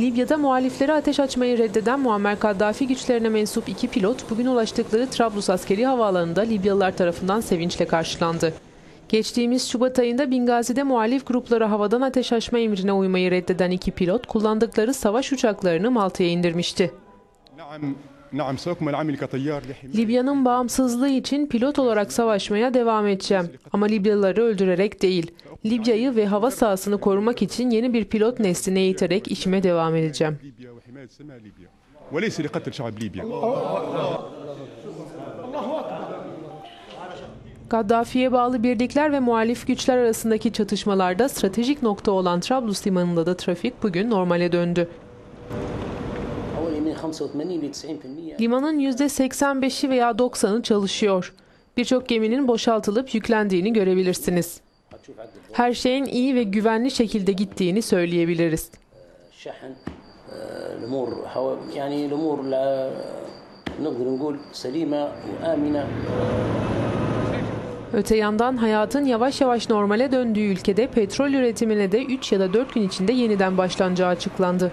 Libya'da muhaliflere ateş açmayı reddeden Muammer Kaddafi güçlerine mensup iki pilot bugün ulaştıkları Trablus askeri havaalanında Libyalılar tarafından sevinçle karşılandı. Geçtiğimiz Şubat ayında Bingazi'de muhalif gruplara havadan ateş açma emrine uymayı reddeden iki pilot kullandıkları savaş uçaklarını Malta'ya indirmişti. Libya'nın bağımsızlığı için pilot olarak savaşmaya devam edeceğim. Ama Libyalıları öldürerek değil. Libya'yı ve hava sahasını korumak için yeni bir pilot neslini eğiterek işime devam edeceğim. Gaddafi'ye bağlı birlikler ve muhalif güçler arasındaki çatışmalarda stratejik nokta olan Trablus limanında da trafik bugün normale döndü. Limanın %85'i veya 90'ı çalışıyor. Birçok geminin boşaltılıp yüklendiğini görebilirsiniz. Her şeyin iyi ve güvenli şekilde gittiğini söyleyebiliriz. Öte yandan hayatın yavaş yavaş normale döndüğü ülkede petrol üretimine de 3 ya da 4 gün içinde yeniden başlanacağı açıklandı.